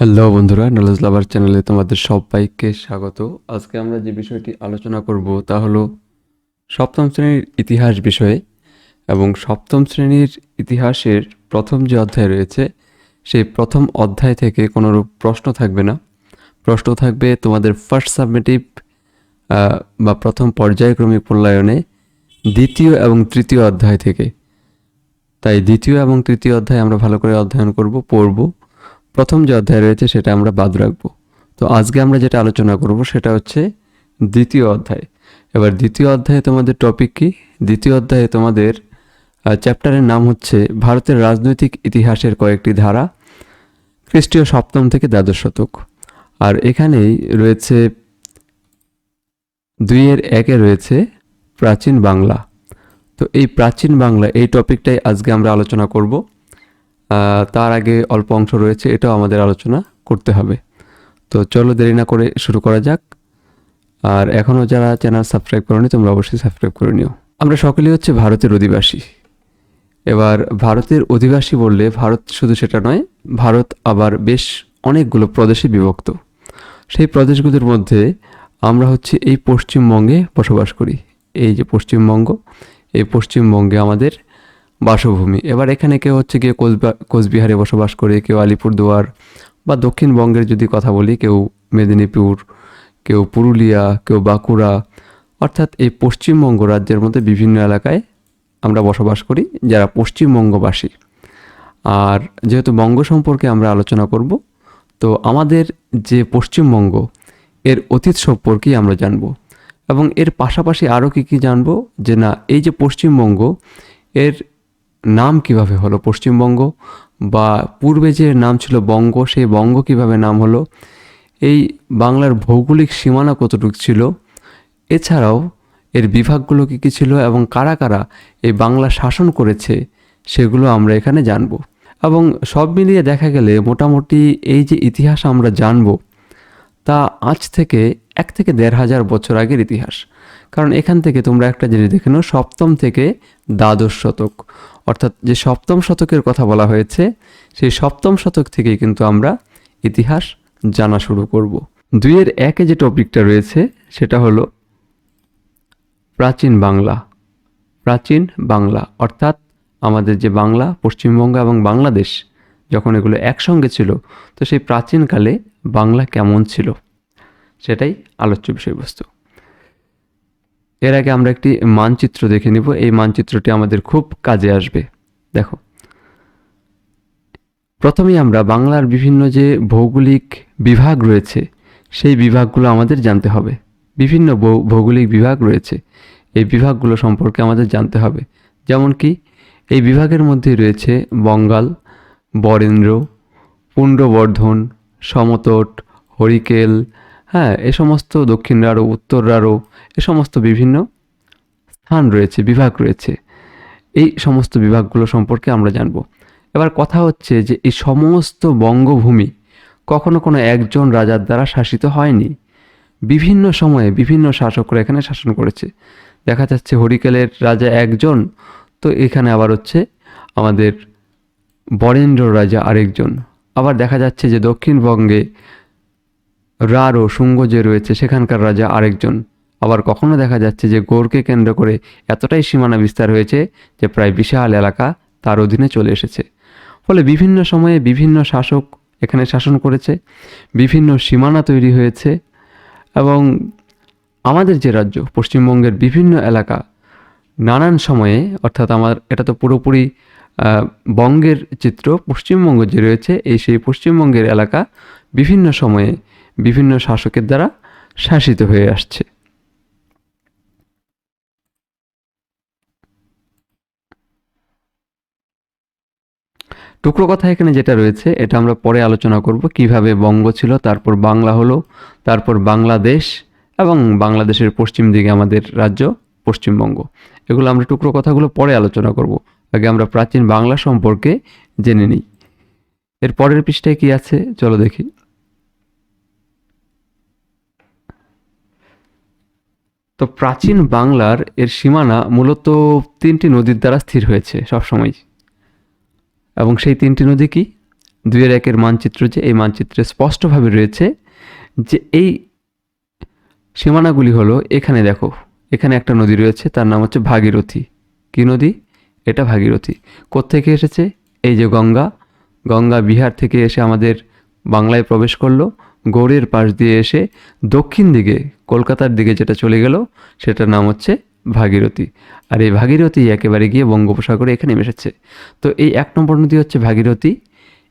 Hello বন্ধুরা knowledge লাভার চ্যানেলে তোমাদের সবাইকে স্বাগত। আজকে আমরা যে বিষয়টি আলোচনা করব তা হলো সপ্তম শ্রেণির ইতিহাস বিষয়ে এবং সপ্তম শ্রেণির ইতিহাসের প্রথম যে অধ্যায় রয়েছে, সেই প্রথম অধ্যায় থেকে কোনোরূপ প্রশ্ন থাকবে না। প্রশ্ন থাকবে তোমাদের ফার্স্ট সাবমিটিভ বা প্রথম পর্যায়ক্রমিক মূল্যায়নে দ্বিতীয় এবং তৃতীয় অধ্যায় থেকে। তাই দ্বিতীয় এবং তৃতীয় অধ্যায় আমরা ভালো করে অধ্যয়ন করব, পড়ব। প্রথম যে অধ্যায় রয়েছে সেটা আমরা বাদ রাখব। তো আজকে আমরা যেটা আলোচনা করব সেটা হচ্ছে দ্বিতীয় অধ্যায়। এবার দ্বিতীয় অধ্যায়ে তোমাদের টপিক কি? দ্বিতীয় অধ্যায়ে তোমাদের চ্যাপ্টারের নাম হচ্ছে ভারতের রাজনৈতিক ইতিহাসের কয়েকটি ধারা, খ্রিস্টীয় সপ্তম থেকে দ্বাদশ শতক। আর এখানেই রয়েছে, দুইয়ের একে রয়েছে প্রাচীন বাংলা। তো এই প্রাচীন বাংলা, এই টপিকটাই আজকে আমরা আলোচনা করব। তার আগে অল্প অংশ রয়েছে, এটাও আমাদের আলোচনা করতে হবে। তো চলো দেরি না করে শুরু করা যাক। আর এখনও যারা চ্যানেল সাবস্ক্রাইব করনি, তোমরা অবশ্যই সাবস্ক্রাইব করে নিও। আমরা সকলেই হচ্ছে ভারতের অধিবাসী। এবার ভারতের অধিবাসী বললে ভারত শুধু সেটা নয়, ভারত আবার বেশ অনেকগুলো প্রদেশে বিভক্ত। সেই প্রদেশগুলোর মধ্যে আমরা হচ্ছে এই পশ্চিমবঙ্গে বসবাস করি। এই যে পশ্চিমবঙ্গ, এই পশ্চিমবঙ্গে আমাদের বাসভূমি। এবার এখানে কেউ হচ্ছে গিয়ে কোচবা- কোচবিহারে বসবাস করে, কেউ আলিপুরদুয়ার বা দক্ষিণবঙ্গের যদি কথা বলি, কেউ মেদিনীপুর, কেউ পুরুলিয়া, কেউ বাঁকুড়া, অর্থাৎ এই পশ্চিমবঙ্গ রাজ্যের মধ্যে বিভিন্ন এলাকায় আমরা বসবাস করি, যারা পশ্চিমবঙ্গবাসী। আর যেহেতু বঙ্গ সম্পর্কে আমরা আলোচনা করব, তো আমাদের যে পশ্চিমবঙ্গ, এর অতীত সম্পর্কেই আমরা জানব। এবং এর পাশাপাশি আরও কী কী জানব, যে না, এই যে পশ্চিমবঙ্গ, এর নাম কীভাবে হলো? পশ্চিমবঙ্গ বা পূর্বে যে নাম ছিল বঙ্গ, সেই বঙ্গ কীভাবে নাম হলো? এই বাংলার ভৌগোলিক সীমানা কতটুকু ছিল? এছাড়াও এর বিভাগগুলো কী কী ছিল এবং কারা কারা এই বাংলা শাসন করেছে সেগুলো আমরা এখানে জানব। এবং সব মিলিয়ে দেখা গেলে মোটামুটি এই যে ইতিহাস আমরা জানব, তা আজ থেকে এক থেকে দেড় হাজার বছর আগের ইতিহাস। কারণ এখান থেকে তোমরা একটা জিনিস দেখে নাও, সপ্তম থেকে দ্বাদশ শতক। অর্থাৎ যে সপ্তম শতকের কথা বলা হয়েছে, সেই সপ্তম শতক থেকেই কিন্তু আমরা ইতিহাস জানা শুরু করব। দুইয়ের একে যে টপিকটা রয়েছে, সেটা হলো প্রাচীন বাংলা। প্রাচীন বাংলা, অর্থাৎ আমাদের যে বাংলা, পশ্চিমবঙ্গ এবং বাংলাদেশ, যখন এগুলো একসঙ্গে ছিল, তো সেই প্রাচীনকালে বাংলা কেমন ছিল? সেটাই আলোচ্য বিষয়বস্তু। এর আগে আমরা একটি মানচিত্র দেখে নিব। এই মানচিত্রটি আমাদের খুব কাজে আসবে। দেখো। প্রথমেই আমরা বাংলার বিভিন্ন যে ভৌগোলিক বিভাগ রয়েছে, সেই বিভাগগুলো আমাদের জানতে হবে। বিভিন্ন ভৌগোলিক বিভাগ রয়েছে। এই বিভাগগুলো সম্পর্কে আমাদের জানতে হবে। যেমন কি, এই বিভাগের মধ্যে রয়েছে বঙ্গাল, বরেন্দ্র পুণ্ডবর্ধন সমতট, হরিকেল হ্যাঁ এ সমস্ত দক্ষিণ রাঢ় উত্তর রাঢ় এ সমস্ত বিভিন্ন স্থান রয়েছে, বিভাগ রয়েছে। এই সমস্ত বিভাগগুলো সম্পর্কে আমরা জানব। এবার কথা হচ্ছে যে এই সমস্ত বঙ্গভূমি কখনো কোনো একজন রাজার দ্বারা শাসিত হয়নি। বিভিন্ন সময়ে বিভিন্ন শাসকরা এখানে শাসন করেছে। দেখা যাচ্ছে হরিকেলের রাজা একজন, তো এখানে আবার হচ্ছে আমাদের বরেন্দ্র রাজা আরেকজন। আবার দেখা যাচ্ছে যে দক্ষিণবঙ্গে রার শুঙ্গ যে রয়েছে, সেখানকার রাজা আরেকজন। আবার কখনো দেখা যাচ্ছে যে গৌরকে কেন্দ্র করে এতটাই সীমানা বিস্তার হয়েছে যে প্রায় বিশাল এলাকা তার অধীনে চলে এসেছে। ফলে বিভিন্ন সময়ে বিভিন্ন শাসক এখানে শাসন করেছে, বিভিন্ন সীমানা তৈরি হয়েছে এবং আমাদের যে রাজ্য, পশ্চিমবঙ্গের বিভিন্ন এলাকা নানান সময়ে, অর্থাৎ আমার এটা তো পুরোপুরি বঙ্গের চিত্র, পশ্চিমবঙ্গ যে রয়েছে, এই সেই পশ্চিমবঙ্গের এলাকা বিভিন্ন সময়ে বিভিন্ন শাসকের দ্বারা শাসিত হয়ে আসছে। টুকরো কথা এখানে যেটা রয়েছে, এটা আমরা পরে আলোচনা করব, কীভাবে বঙ্গ ছিল, তারপর বাংলা হলো, তারপর বাংলাদেশ, এবং বাংলাদেশের পশ্চিম দিকে আমাদের রাজ্য, পশ্চিমবঙ্গ। এগুলো আমরা টুকরো কথাগুলো পরে আলোচনা করব। আগে আমরা প্রাচীন বাংলা সম্পর্কে জেনে নিই। এর পরের পৃষ্ঠায় কি আছে? চলো দেখি। তো প্রাচীন বাংলার এর সীমানা মূলত তিনটি নদীর দ্বারা স্থির হয়েছে সবসময়। এবং সেই তিনটি নদী কি? দুইয়ের একের মানচিত্র যে, এই মানচিত্রে স্পষ্টভাবে রয়েছে যে, এই সীমানাগুলি হলো এখানে দেখো, এখানে একটা নদী রয়েছে, তার নাম হচ্ছে ভাগীরথী। কি নদী? এটা ভাগীরথী। কোত্থেকে এসেছে? এই যে গঙ্গা। গঙ্গা বিহার থেকে এসে আমাদের বাংলায় প্রবেশ করল। গৌড়ের পাশ দিয়ে এসে দক্ষিণ দিকে, কলকাতার দিকে যেটা চলে গেল, সেটার নাম হচ্ছে ভাগীরথী। আর এই ভাগীরথী একেবারে গিয়ে বঙ্গোপসাগরে এখানে মিশেছে তো এই এক নম্বর নদী হচ্ছে ভাগীরথী।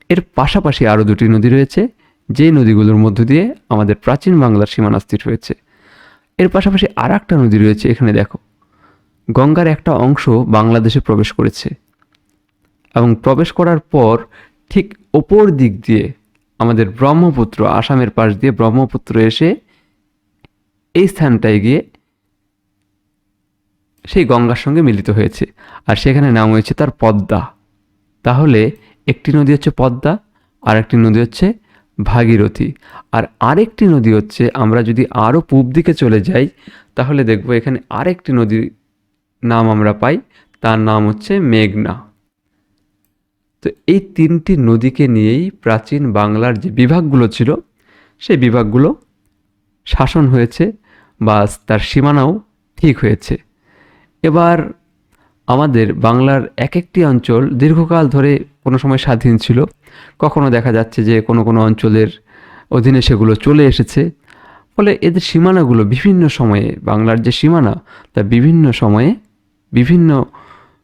এর পাশাপাশি আরও দুটি নদী রয়েছে, যেই নদীগুলোর মধ্য দিয়ে আমাদের প্রাচীন বাংলার সীমানা স্থির হয়েছে। এর পাশাপাশি আর একটা নদী রয়েছে এখানে, দেখো। গঙ্গার একটা অংশ বাংলাদেশে প্রবেশ করেছে। এবং প্রবেশ করার পর ঠিক ওপর দিক দিয়ে আমাদের ব্রহ্মপুত্র, আসামের পাশ দিয়ে ব্রহ্মপুত্র এসে এই স্থানটায় গিয়ে সেই গঙ্গার সঙ্গে মিলিত হয়েছে। আর সেখানে নাম হয়েছে তার পদ্মা। তাহলে একটি নদী হচ্ছে পদ্মা আর একটি নদী হচ্ছে ভাগীরথী। আর আরেকটি নদী হচ্ছে, আমরা যদি আরও পূব দিকে চলে যাই, তাহলে দেখব এখানে আরেকটি নদীর নাম আমরা পাই। তার নাম হচ্ছে মেঘনা। তো এই তিনটি নদীকে নিয়েই প্রাচীন বাংলার যে বিভাগগুলো ছিল, সেই বিভাগগুলো শাসন হয়েছে বা তার সীমানাও ঠিক হয়েছে। এবার আমাদের বাংলার এক একটি অঞ্চল দীর্ঘকাল ধরে কোনো সময় স্বাধীন ছিল। কখনো দেখা যাচ্ছে যে কোনো কোনো অঞ্চলের অধীনে সেগুলো চলে এসেছে। ফলে এদের সীমানাগুলো বিভিন্ন সময়ে, বাংলার যে সীমানা, তা বিভিন্ন সময়ে বিভিন্ন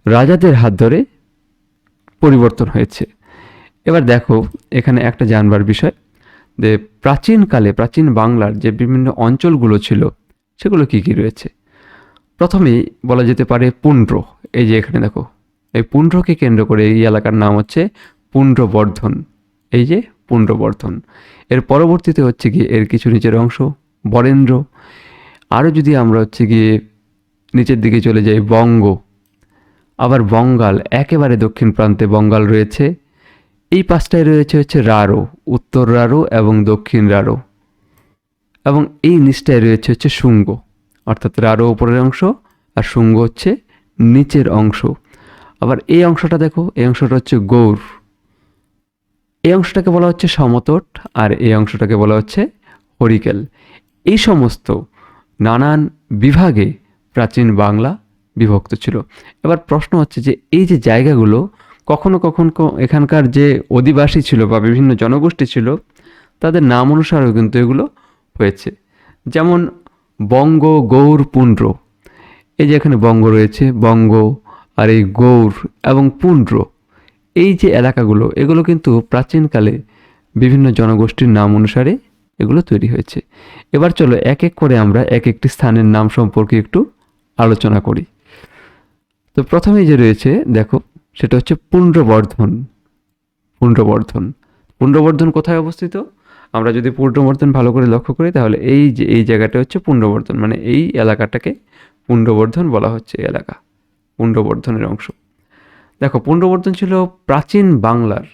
রাজাদের হাত ধরে পরিবর্তন হয়েছে। এবার দেখো, এখানে একটা জানবার বিষয় যে প্রাচীনকালে প্রাচীন বাংলার যে বিভিন্ন অঞ্চলগুলো ছিল, সেগুলো কি কি রয়েছে? প্রথমেই বলা যেতে পারে পুণ্ড্র এই যে এখানে দেখো, এই পুণ্ড্রকে কেন্দ্র করে এই এলাকার নাম হচ্ছে পুণ্ড্রবর্ধন এই যে পুণ্ড্রবর্ধন এর পরবর্তীতে হচ্ছে গিয়ে এর কিছু নিচের অংশ, বরেন্দ্র। আরও যদি আমরা হচ্ছে গিয়ে নিচের দিকে চলে যাই, বঙ্গ। আবার বঙ্গাল, একেবারে দক্ষিণ প্রান্তে বঙ্গাল রয়েছে। এই পাঁচটায় রয়েছে হচ্ছে রারো, উত্তর রারো এবং দক্ষিণ রারো। এবং এই নিচটায় রয়েছে হচ্ছে শুঙ্গ, অর্থাৎ রারো উপরের অংশ আর শুঙ্গ হচ্ছে নিচের অংশ। আবার এই অংশটা দেখো, এই অংশটা হচ্ছে গৌর। এই অংশটাকে বলা হচ্ছে সমতট আর এই অংশটাকে বলা হচ্ছে হরিকেল। এই সমস্ত নানান বিভাগে প্রাচীন বাংলা বিভক্ত ছিল। এবার প্রশ্ন হচ্ছে যে, এই যে জায়গাগুলো, কখনো কখনো এখানকার যে অধিবাসী ছিল বা বিভিন্ন জনগোষ্ঠী ছিল, তাদের নাম অনুসারেও কিন্তু এগুলো হয়েছে। যেমন বঙ্গ গৌর পুন্ড্র। এই যে এখানে বঙ্গ রয়েছে, বঙ্গ আর এই গৌর এবং পুন্ড্র। এই যে এলাকাগুলো, এগুলো কিন্তু প্রাচীনকালে বিভিন্ন জনগোষ্ঠীর নাম অনুসারে এগুলো তৈরি হয়েছে। এবার চলো এক এক করে আমরা এক একটি স্থানের নাম সম্পর্কে একটু আলোচনা করি। তো প্রথমেই যে রয়েছে, দেখো, সেটা হচ্ছে পুণ্ড্রবর্ধন পুণ্ড্রবর্ধন পুণ্ড্রবর্ধন কোথায় অবস্থিত? আমরা যদি পুণ্ড্রবর্ধন ভালো করে লক্ষ্য করি, তাহলে এই যে, এই জায়গাটা হচ্ছে পুণ্ড্রবর্ধন মানে এই এলাকাটাকে পুণ্ড্রবর্ধন বলা হচ্ছে, এই এলাকা পুণ্ড্রবর্ধনের অংশ। দেখো পুণ্ড্রবর্ধন ছিল প্রাচীন বাংলার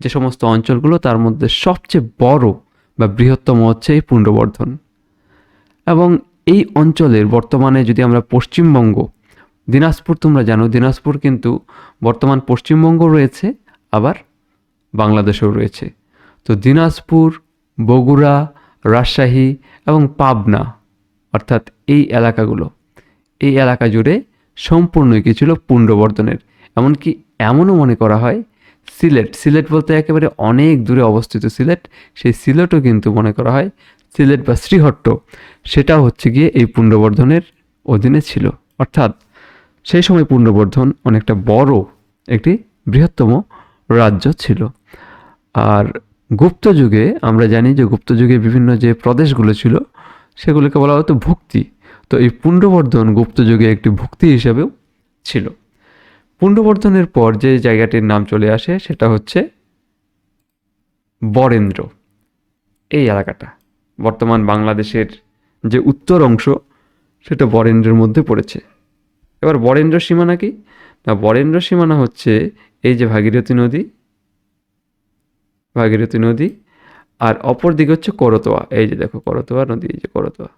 যে সমস্ত অঞ্চলগুলো, তার মধ্যে সবচেয়ে বড় বা বৃহত্তম হচ্ছে এই পুণ্ড্রবর্ধন এবং এই অঞ্চলের বর্তমানে যদি আমরা পশ্চিমবঙ্গ দিনাজপুর তোমরা জানো, দিনাজপুর কিন্তু বর্তমান পশ্চিমবঙ্গ রয়েছে, আবার বাংলাদেশেও রয়েছে। তো দিনাজপুর, বগুড়া, রাজশাহী এবং পাবনা, অর্থাৎ এই এলাকাগুলো, এই এলাকা জুড়ে সম্পূর্ণই কি ছিল পুণ্ড্রবর্ধনের এমনকি এমনও মনে করা হয়, সিলেট সিলেট বলতে একেবারে অনেক দূরে অবস্থিত সিলেট, সেই সিলেটও কিন্তু মনে করা হয় সিলেট বা শ্রীহট্ট, সেটাও হচ্ছে গিয়ে এই পুণ্ড্রবর্ধনের অধীনে ছিল। অর্থাৎ সেই সময় পুণ্ড্রবর্ধন অনেকটা বড় একটি বৃহত্তম রাজ্য ছিল। আর গুপ্ত যুগে, আমরা জানি যে গুপ্ত যুগে বিভিন্ন যে প্রদেশগুলো ছিল, সেগুলোকে বলা হতো ভুক্তি। তো এই পুণ্ডবর্ধন গুপ্ত যুগে একটি ভুক্তি হিসাবেও ছিল। পুণ্ডবর্ধনের পর যে জায়গাটির নাম চলে আসে, সেটা হচ্ছে বরেন্দ্র। এই এলাকাটা, বর্তমান বাংলাদেশের যে উত্তর অংশ, সেটা বরেন্দ্রের মধ্যে পড়েছে। এবার বরেন্দ্র সীমানা কি? না, বরেন্দ্র সীমানা হচ্ছে এই যে ভাগীরথী নদী ভাগীরথী নদী, আর অপর দিকে হচ্ছে করতোয়া। এই যে দেখো, করতোয়া নদী, এই যে করতোয়া।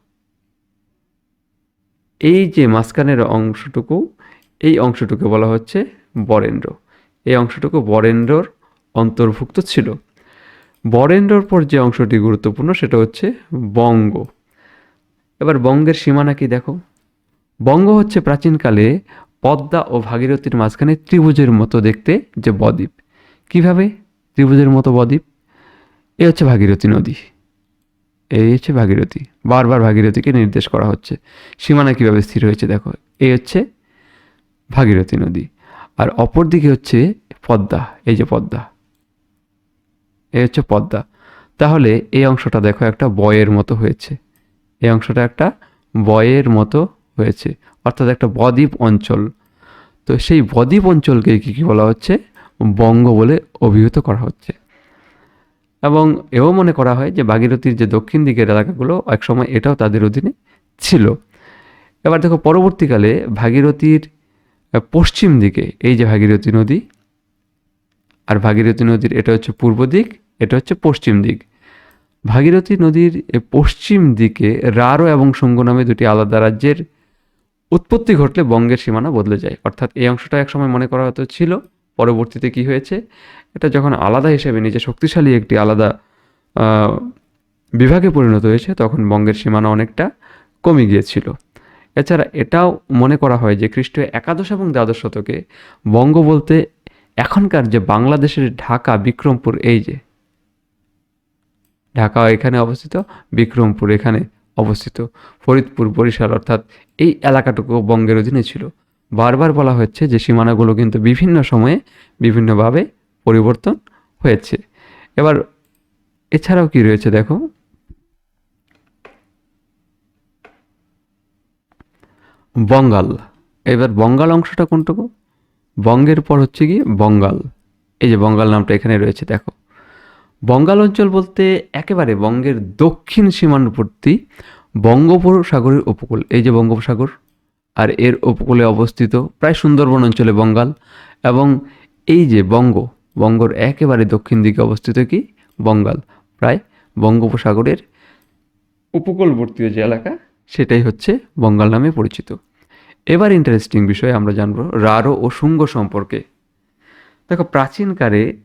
এই যে মাঝখানের অংশটুকু, এই অংশটুকু বলা হচ্ছে বরেন্দ্র। এই অংশটুকু বরেন্দ্রর অন্তর্ভুক্ত ছিল। বরেন্দ্রর পর যে অংশটি গুরুত্বপূর্ণ, সেটা হচ্ছে বঙ্গ। এবার বঙ্গের সীমানা কি দেখো? বঙ্গ হচ্ছে প্রাচীনকালে পদ্মা ও ভাগীরথীর মাঝখানে ত্রিভুজের মতো দেখতে যে বদ্বীপ। কীভাবে ত্রিভুজের মতো বদ্বীপ? এ হচ্ছে ভাগীরথী নদী। এই হচ্ছে ভাগীরথী। বারবার ভাগীরথীকে নির্দেশ করা হচ্ছে। সীমানা কীভাবে স্থির হয়েছে দেখো। এই হচ্ছে ভাগীরথী নদী। আর অপর দিকে হচ্ছে পদ্মা, এই যে পদ্মা। এই হচ্ছে পদ্মা। তাহলে এই অংশটা দেখো একটা বয়ের মতো হয়েছে। এই অংশটা একটা বয়ের মতো হয়েছে। অর্থাৎ একটা বদ্বীপ অঞ্চল। তো সেই বদ্বীপ অঞ্চলকে কী কী বলা হচ্ছে? বঙ্গ বলে অভিহিত করা হচ্ছে। এবং এও মনে করা হয় যে ভাগীরথীর যে দক্ষিণ দিকের এলাকাগুলো একসময় এটাও তাদের অধীনে ছিল। এবার দেখো, পরবর্তীকালে ভাগীরথীর পশ্চিম দিকে এই যে ভাগীরথী নদী, আর ভাগীরথী নদীর এটা হচ্ছে পূর্ব দিক, এটা হচ্ছে পশ্চিম দিক। ভাগীরথী নদীর পশ্চিম দিকে রারো এবং শুঙ্গ নামে দুটি আলাদা রাজ্যের উৎপত্তি ঘটলে বঙ্গের সীমানা বদলে যায়। অর্থাৎ এই অংশটা একসময় মনে করা হতো ছিল, পরবর্তীতে কি হয়েছে? এটা যখন আলাদা হিসেবে নিজে শক্তিশালী একটি আলাদা বিভাগে পরিণত হয়েছে, তখন বঙ্গের সীমানা অনেকটা কমে গিয়েছিল। এছাড়া এটাও মনে করা হয় যে খ্রিস্টীয় একাদশ এবং দ্বাদশ শতকে বঙ্গ বলতে এখনকার যে বাংলাদেশের ঢাকা, বিক্রমপুর, এই যে, ঢাকা এখানে অবস্থিত, বিক্রমপুর এখানে অবস্থিত ফরিদপুর বরিশাল, অর্থাৎ এই এলাকাটুকু বঙ্গের অধীনে ছিল। বারবার বলা হচ্ছে যে, সীমানাগুলো কিন্তু বিভিন্ন সময়ে বিভিন্নভাবে পরিবর্তন হয়েছে। এবার, এছাড়াও কি রয়েছে দেখো? বঙ্গাল। এবার বঙ্গাল অংশটা কোনটুকু? বঙ্গের পর হচ্ছে কি বঙ্গাল। এই যে বঙ্গাল নামটা এখানে রয়েছে, দেখো। বঙ্গাল অঞ্চল বলতে একেবারে বঙ্গের দক্ষিণ সীমান্তবর্তী বঙ্গোপসাগরের উপকূল। এই যে বঙ্গোপসাগর আর এর উপকূলে অবস্থিত প্রায় সুন্দরবন অঞ্চলে বঙ্গাল এবং এই যে বঙ্গ, বঙ্গর একেবারে দক্ষিণ দিকে অবস্থিত কি? বঙ্গাল। প্রায় বঙ্গোপসাগরের উপকূলবর্তী যে এলাকা, সেটাই হচ্ছে বঙ্গাল নামে পরিচিত। এবার ইন্টারেস্টিং বিষয় আমরা জানব রারো ও শুঙ্গ সম্পর্কে। দেখো, প্রাচীনকালে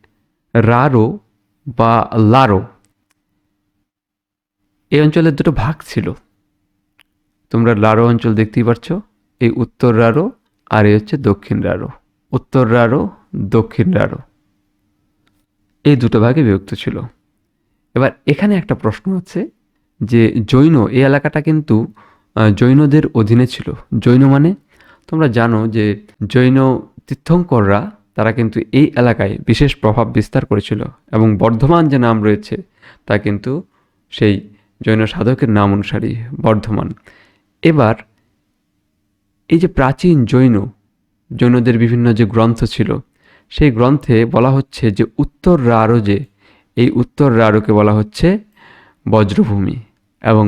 রারো বা লারো এই অঞ্চলের দুটো ভাগ ছিল। তোমরা লারো অঞ্চল দেখতেই পাচ্ছ এই উত্তর রারো আর এই হচ্ছে দক্ষিণ রারো উত্তর রারো দক্ষিণ রারো এই দুটো ভাগে বিভক্ত ছিল। এবার এখানে একটা প্রশ্ন আছে যে জৈন, এই এলাকাটা কিন্তু জৈনদের অধীনে ছিল। জৈন মানে তোমরা জানো যে জৈন তীর্থঙ্কররা তারা কিন্তু এই এলাকায় বিশেষ প্রভাব বিস্তার করেছিল এবং বর্ধমান যে নাম রয়েছে, তা কিন্তু সেই জৈন সাধকের নাম অনুসারী বর্ধমান। এবার এই যে প্রাচীন জৈন, জৈনদের বিভিন্ন যে গ্রন্থ ছিল, সেই গ্রন্থে বলা হচ্ছে যে উত্তর রারো যে এই উত্তর রারোকে বলা হচ্ছে বজ্রভূমি এবং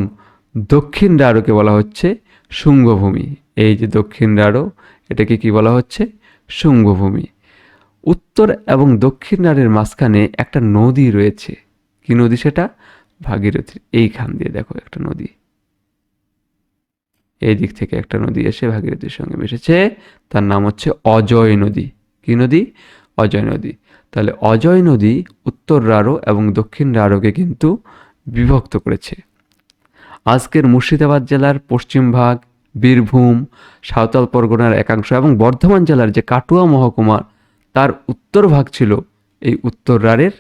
দক্ষিণ রারোকে বলা হচ্ছে শুঙ্গভূমি। এই যে দক্ষিণ রারো, এটাকে কি বলা হচ্ছে? শুঙ্গভূমি। উত্তর এবং দক্ষিণ রারের মাঝখানে একটা নদী রয়েছে। কি নদী সেটা? ভাগীরথী এইখান দিয়ে দেখো একটা নদী। এই দিক থেকে একটা নদী এসে ভাগীরথীর সঙ্গে মিশেছে। তার নাম হচ্ছে অজয় নদী। কি নদী? অজয় নদী। তাহলে অজয় নদী উত্তর রারো এবং দক্ষিণ রারোকে কিন্তু বিভক্ত করেছে। আজকের মুর্শিদাবাদ জেলার পশ্চিম ভাগ, বীরভূম, সাঁওতাল পরগনার একাংশ এবং বর্ধমান জেলার যে কাটুয়া মহকুমা তার উত্তর ভাগ ছিল এই উত্তর রারের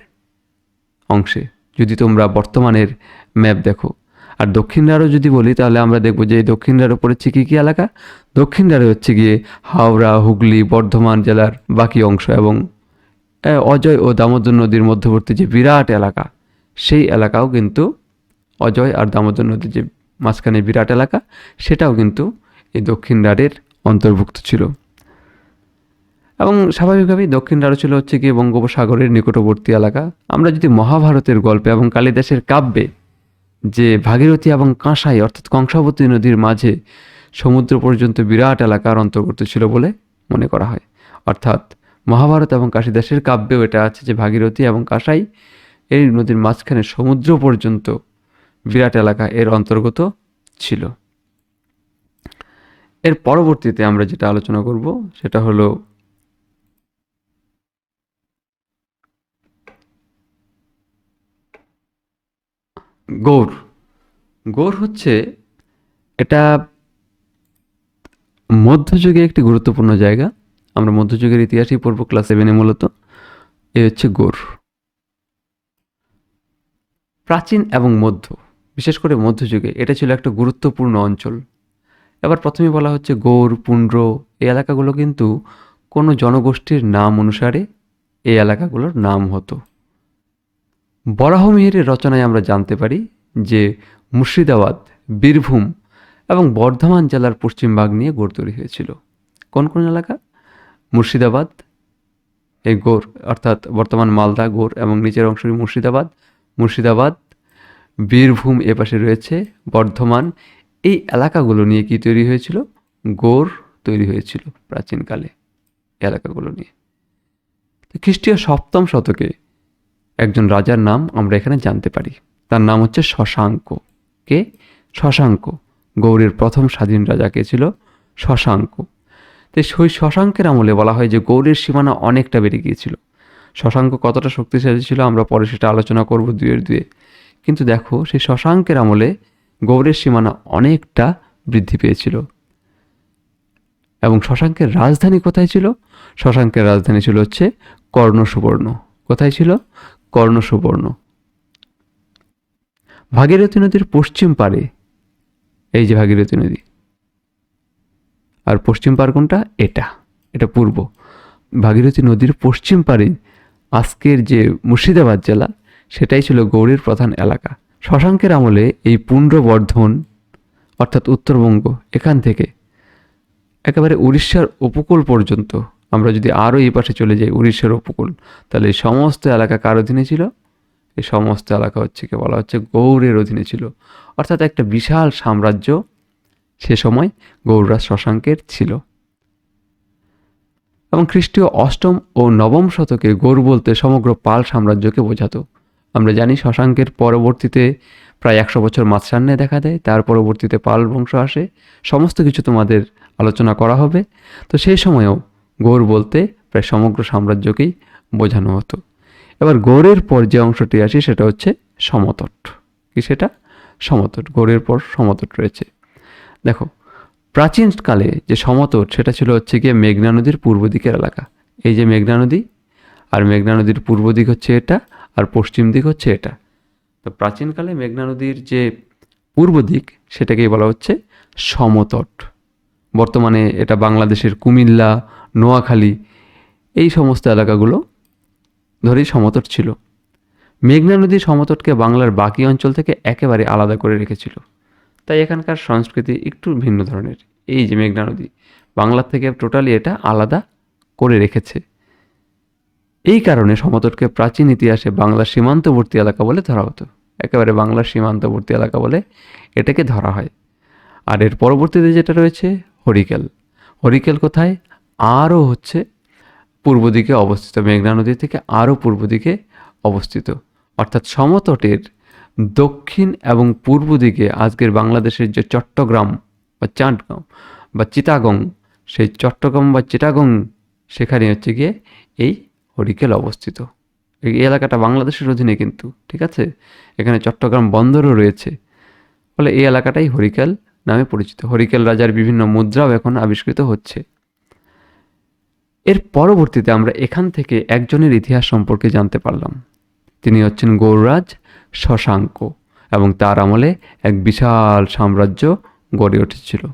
অংশে। যদি তোমরা বর্তমানের ম্যাপ দেখো। আর দক্ষিণ রারও যদি বলি, তাহলে আমরা দেখব যে দক্ষিণ রারও পড়েছে কী কী এলাকা? দক্ষিণ রারে হচ্ছে গিয়ে হাওড়া, হুগলি, বর্ধমান জেলার বাকি অংশ এবং অজয় ও দামোদর নদীর মধ্যবর্তী যে বিরাট এলাকা, সেই এলাকাও কিন্তু অজয় আর দামোদর নদীর যে মাঝখানে বিরাট এলাকা, সেটাও কিন্তু এই দক্ষিণ রারের অন্তর্ভুক্ত ছিল। এবং স্বাভাবিকভাবেই দক্ষিণ রাঢ় ছিল হচ্ছে গিয়ে বঙ্গোপসাগরের নিকটবর্তী এলাকা। আমরা যদি মহাভারতের গল্পে এবং কালিদাসের কাব্যে যে ভাগীরথী এবং কাঁসাই, অর্থাৎ কংসাবতী নদীর মাঝে সমুদ্র পর্যন্ত বিরাট এলাকার অন্তর্গত ছিল বলে মনে করা হয়। অর্থাৎ মহাভারত এবং কাশিদাসের কাব্যেও এটা আছে যে ভাগীরথী এবং কাঁসাই এই নদীর মাঝখানে সমুদ্র পর্যন্ত বিরাট এলাকা এর অন্তর্গত ছিল। এর পরবর্তীতে আমরা যেটা আলোচনা করব, সেটা হলো গৌর। গৌর হচ্ছে এটা মধ্যযুগে একটি গুরুত্বপূর্ণ জায়গা। আমরা মধ্যযুগের ইতিহাসই পড়ব ক্লাস সেভেনে মূলত। এ হচ্ছে গৌর। প্রাচীন এবং মধ্য, বিশেষ করে মধ্যযুগে, এটা ছিল একটা গুরুত্বপূর্ণ অঞ্চল। এবার প্রথমে বলা হচ্ছে গৌর পুণ্ড্র এই এলাকাগুলো কিন্তু কোনো জনগোষ্ঠীর নাম অনুসারে এই এলাকাগুলোর নাম হতো। বরাহমিহিরের রচনায় আমরা জানতে পারি যে মুর্শিদাবাদ, বীরভূম এবং বর্ধমান জেলার পশ্চিমভাগ নিয়ে গড়ে তৈরি হয়েছিল। কোন কোন এলাকা? মুর্শিদাবাদ এই গোর অর্থাৎ বর্তমান মালদা গোর এবং নিচের অংশটি মুর্শিদাবাদ। মুর্শিদাবাদ, বীরভূম এপাশে রয়েছে বর্ধমান। এই এলাকাগুলো নিয়ে কি তৈরি হয়েছিল? গোর তৈরি হয়েছিল প্রাচীনকালে। এলাকাগুলো নিয়ে। খ্রিস্টীয় সপ্তম শতকে একজন রাজার নাম আমরা এখানে জানতে পারি। তার নাম হচ্ছে শশাঙ্ক। কে? শশাঙ্ক। গৌড়ের প্রথম স্বাধীন রাজা কে ছিল? শশাঙ্ক। তো সেই শশাঙ্কের আমলে বলা হয় যে গৌড়ের সীমানা অনেকটা বেড়ে গিয়েছিল। শশাঙ্ক কতটা শক্তিশালী ছিল আমরা পরে সেটা আলোচনা করব দুয়ের দুয়ে। কিন্তু দেখো, সেই শশাঙ্কের আমলে গৌড়ের সীমানা অনেকটা বৃদ্ধি পেয়েছিল। এবং শশাঙ্কের রাজধানী কোথায় ছিল? শশাঙ্কের রাজধানী ছিল হচ্ছে কর্ণ সুবর্ণ কোথায় ছিল? কর্ণ সুবর্ণ ভাগীরথী নদীর পশ্চিম পারে এই যে ভাগীরথী নদী, আর পশ্চিম পার কোনটা? এটা এটা পূর্ব। ভাগীরথী নদীর পশ্চিম পারে আজকের যে মুর্শিদাবাদ জেলা, সেটাই ছিল গৌড়ের প্রধান এলাকা। শশাঙ্কের আমলে এই পুণ্ড্রবর্ধন অর্থাৎ উত্তরবঙ্গ, এখান থেকে একেবারে উড়িষ্যার উপকূল পর্যন্ত আমরা যদি আরও এই পাশে চলে যাই, উড়িষ্যার উপকূল, তাহলে এই সমস্ত এলাকা কার অধীনে ছিল? এই সমস্ত এলাকা হচ্ছে কি বলা হচ্ছে গৌড়ের অধীনে ছিল। অর্থাৎ একটা বিশাল সাম্রাজ্য সে সময় গৌড়রাজ শশাঙ্কের ছিল। এবং খ্রিস্টীয় অষ্টম ও নবম শতকে গৌর বলতে সমগ্র পাল সাম্রাজ্যকে বোঝাতো। আমরা জানি শশাঙ্কের পরবর্তীতে প্রায় একশো বছর মাৎসান্যে দেখা দেয়, তার পরবর্তীতে পাল বংশ আসে। সমস্ত কিছু তোমাদের আলোচনা করা হবে। তো সেই সময়েও গৌড় বলতে প্রায় সমগ্র সাম্রাজ্যকেই বোঝানো হতো। এবার গৌড়ের পর যে অংশটি আসে সেটা হচ্ছে সমতট। কি সেটা? সমতট। গৌড়ের পর সমতট রয়েছে। দেখো প্রাচীনকালে যে সমতট, সেটা ছিল হচ্ছে গিয়ে মেঘনা নদীর পূর্ব দিকের এলাকা। এই যে মেঘনা নদী, আর মেঘনা নদীর পূর্ব দিক হচ্ছে এটা, আর পশ্চিম দিক হচ্ছে এটা। তো প্রাচীনকালে মেঘনা নদীর যে পূর্ব দিক, সেটাকেই বলা হচ্ছে সমতট। বর্তমানে এটা বাংলাদেশের কুমিল্লা নোয়াখালী, এই সমস্ত এলাকাগুলো ধরেই সমতট ছিল। মেঘনা নদী সমতটকে বাংলার বাকি অঞ্চল থেকে একেবারে আলাদা করে রেখেছিল। তাই এখানকার সংস্কৃতি একটু ভিন্ন ধরনের। এই যে মেঘনা নদী, বাংলার থেকে টোটালি এটা আলাদা করে রেখেছে। এই কারণে সমতটকে প্রাচীন ইতিহাসে বাংলার সীমান্তবর্তী এলাকা বলে ধরা হতো। একেবারে বাংলার সীমান্তবর্তী এলাকা বলে এটাকে ধরা হয়। আর এর পরবর্তীতে যেটা রয়েছে, হরিকেল। হরিকেল কোথায়? আরও হচ্ছে পূর্ব দিকে অবস্থিত মেঘনা নদী থেকে আরও পূর্ব দিকে অবস্থিত। অর্থাৎ সমতটের দক্ষিণ এবং পূর্ব দিকে আজকের বাংলাদেশের যে চট্টগ্রাম বা চাটগাঁও বা চিটাগং, সেই চট্টগ্রাম বা চিটাগং সেখানে হচ্ছে গিয়ে এই হরিকেল অবস্থিত। এই এলাকাটা বাংলাদেশের অধীনে কিন্তু, ঠিক আছে? এখানে চট্টগ্রাম বন্দরও রয়েছে। ফলে এই এলাকাটাই হরিকেল নামে পরিচিত। হরিকেল রাজার বিভিন্ন মুদ্রাও এখন আবিষ্কৃত হচ্ছে। এর পরবর্তীতে আমরা এখান থেকে একজনের ইতিহাস সম্পর্কে জানতে পারলাম। তিনি হচ্ছেন গৌররাজ শশাঙ্ক এবং তার আমলে এক বিশাল সাম্রাজ্য গড়ে উঠেছিল।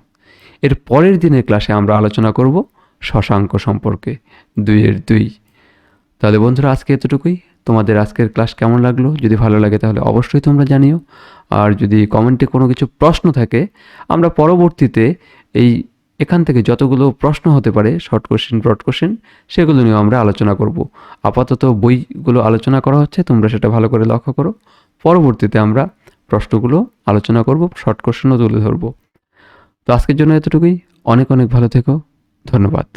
এর পরের দিনের ক্লাসে আমরা আলোচনা করব শশাঙ্ক সম্পর্কে দুইয়ের দুই। তাহলে বন্ধুরা, আজকে এতটুকুই। তোমাদের আজকের ক্লাস কেমন লাগল? যদি ভালো লাগে তাহলে অবশ্যই তোমরা জানিও। আর যদি কমেন্টে কোনো কিছু প্রশ্ন থাকে, আমরা পরবর্তীতে এই এখান থেকে যতগুলো প্রশ্ন হতে পারে শর্ট কোশ্চেন ব্রড কোশ্চেন সেগুলো নিয়েও আমরা আলোচনা করব। আপাতত বইগুলো আলোচনা করা হচ্ছে, তোমরা সেটা ভালো করে লক্ষ্য করো। পরবর্তীতে আমরা প্রশ্নগুলো আলোচনা করব শর্ট কোশ্চেনও তুলে ধরবো। তো আজকের জন্য এতটুকুই। অনেক অনেক ভালো থেকো। ধন্যবাদ।